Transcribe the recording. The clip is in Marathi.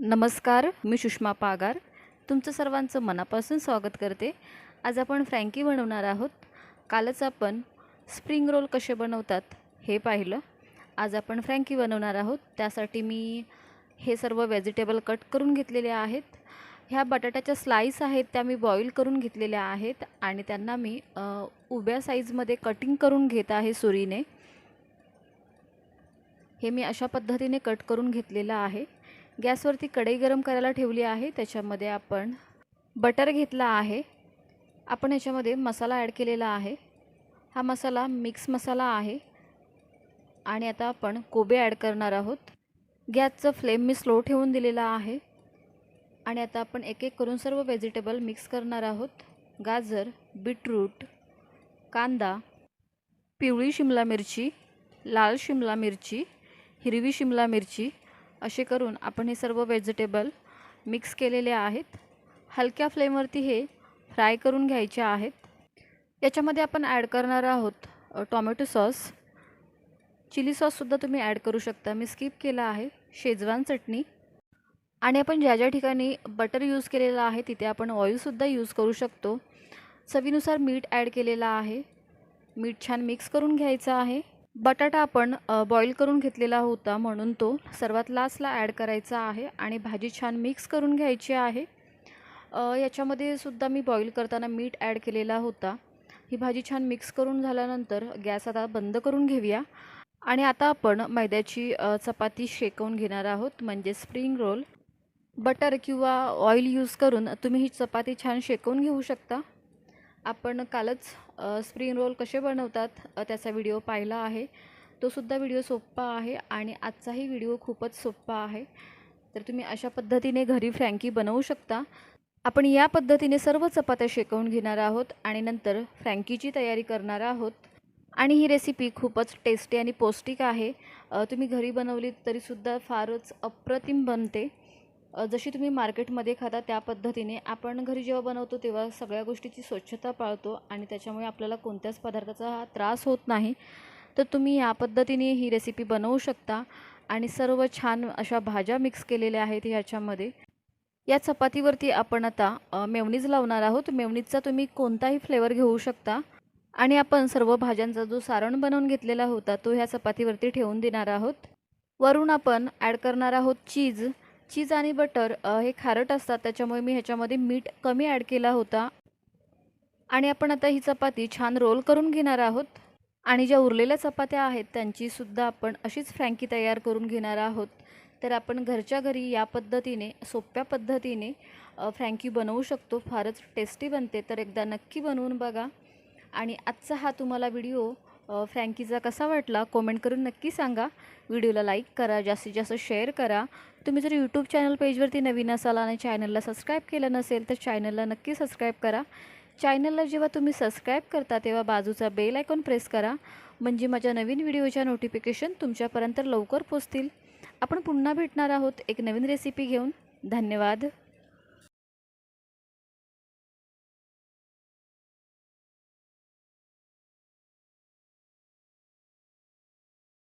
नमस्कार मी सुषमा पागार. तुमचं सर्वांचं मनापासून स्वागत करते. आज आपण फ्रँकी बनवणार आहोत. कालच आपण स्प्रिंग रोल कसे बनवतात हे पाहिलं. आज आपण फ्रँकी बनवणार आहोत. त्यासाठी मी हे सर्व व्हेजिटेबल कट करून घेतलेले आहेत. ह्या बटाट्याच्या स्लाईस आहेत त्या मी बॉईल करून घेतलेल्या आहेत आणि त्यांना मी उभ्या साईजमध्ये कटिंग करून घेत आहे सुरीने. हे मी अशा पद्धतीने कट करून घेतलेलं आहे. गॅसवरती कढई गरम करायला ठेवली आहे. त्याच्यामध्ये आपण बटर घेतला आहे. आपण याच्यामध्ये मसाला ॲड केलेला आहे. हा मसाला मिक्स मसाला आहे. आणि आता आपण कोबे ॲड करणार आहोत. गॅसचं फ्लेम मी स्लो ठेवून दिलेला आहे. आणि आता आपण एक एक करून सर्व व्हेजिटेबल मिक्स करणार आहोत. गाजर बीटरूट कांदा पिवळी शिमला मिरची लाल शिमला मिरची हिरवी शिमला मिरची असे करून आपण हे सर्व व्हेजिटेबल मिक्स केलेले आहेत. हलक्या फ्लेमवरती हे फ्राय करून घ्यायचे आहेत. याच्यामध्ये आपण ॲड करणार आहोत टॉमॅटो सॉस चिली सॉससुद्धा तुम्ही ॲड करू शकता. मी स्किप केला आहे. शेजवान चटणी. आणि आपण ज्या ज्या ठिकाणी बटर यूज केलेलं आहे तिथे आपण ऑइलसुद्धा यूज करू शकतो. चवीनुसार मीठ ॲड केलेलं आहे. मीठ छान मिक्स करून घ्यायचं आहे. बटाटा आपण बॉईल करून घेतलेला होता म्हणून तो सर्वात लास्टला ॲड करायचा आहे आणि भाजी छान मिक्स करून घ्यायची आहे. याच्यामध्ये सुद्धा मी बॉईल करताना मीठ ॲड केलेला होता. ही भाजी छान मिक्स करून झाल्यानंतर गॅस आता बंद करून घेऊया. आणि आता आपण मैद्याची चपाती शेकवून घेणार आहोत म्हणजे स्प्रिंग रोल बटर किंवा ऑइल यूज करून तुम्ही ही चपाती छान शेकवून घेऊ शकता. आपण कालच स्प्रिंग रोल कसे बनवतात त्याचा व्हिडिओ पाहिला आहे. तोसुद्धा व्हिडिओ सोप्पा आहे आणि आजचाही व्हिडिओ खूपच सोप्पा आहे. तर तुम्ही अशा पद्धतीने घरी फ्रँकी बनवू शकता. आपण या पद्धतीने सर्व चपात्या शेकवून घेणार आहोत आणि नंतर फ्रँकीची तयारी करणार आहोत. आणि ही रेसिपी खूपच टेस्टी आणि पौष्टिक आहे. तुम्ही घरी बनवली तरीसुद्धा फारच अप्रतिम बनते. जशी तुम्ही मार्केटमध्ये खाता त्या पद्धतीने आपण घरी जेव्हा बनवतो तेव्हा सगळ्या गोष्टीची स्वच्छता पाळतो आणि त्याच्यामुळे आपल्याला कोणत्याच पदार्थाचा हा त्रास होत नाही. तर तुम्ही या पद्धतीने ही रेसिपी बनवू शकता आणि सर्व छान अशा भाज्या मिक्स केलेल्या आहेत ह्याच्यामध्ये. या चपातीवरती आपण आता मेवनीज लावणार आहोत. मेवनीजचा तुम्ही कोणताही फ्लेवर घेऊ शकता आणि आपण सर्व भाज्यांचा जो सारण बनवून घेतलेला होता तो ह्या चपातीवरती ठेवून देणार आहोत. वरून आपण ॲड करणार आहोत चीज चीज आणि बटर हे खारट असतात. त्याच्यामुळे मी ह्याच्यामध्ये मीठ कमी ॲड केला होता. आणि आपण आता ही चपाती छान रोल करून घेणार आहोत. आणि ज्या उरलेल्या चपात्या आहेत त्यांचीसुद्धा आपण अशीच फ्रँकी तयार करून घेणार आहोत. तर आपण घरच्या घरी या पद्धतीने सोप्या पद्धतीने फ्रँकी बनवू शकतो. फारच टेस्टी बनते. तर एकदा नक्की बनवून बघा. आणि आजचा हा तुम्हाला व्हिडिओ फ्रँकीचा कसा वाटला कॉमेंट करून नक्की सांगा. व्हिडिओला लाईक करा जास्तीत जास्त शेअर करा. तुम्ही जर यूट्यूब चॅनल पेजवरती नवीन असाल आणि चॅनलला सबस्क्राईब केलं नसेल तर चॅनलला नक्की सबस्क्राईब करा. चॅनलला जेव्हा तुम्ही सबस्क्राईब करता तेव्हा बाजूचा बेल आयकॉन प्रेस करा. म्हणजे माझ्या नवीन व्हिडिओच्या नोटिफिकेशन तुमच्यापर्यंत लवकर पोचतील. आपण पुन्हा भेटणार आहोत एक नवीन रेसिपी घेऊन. धन्यवाद.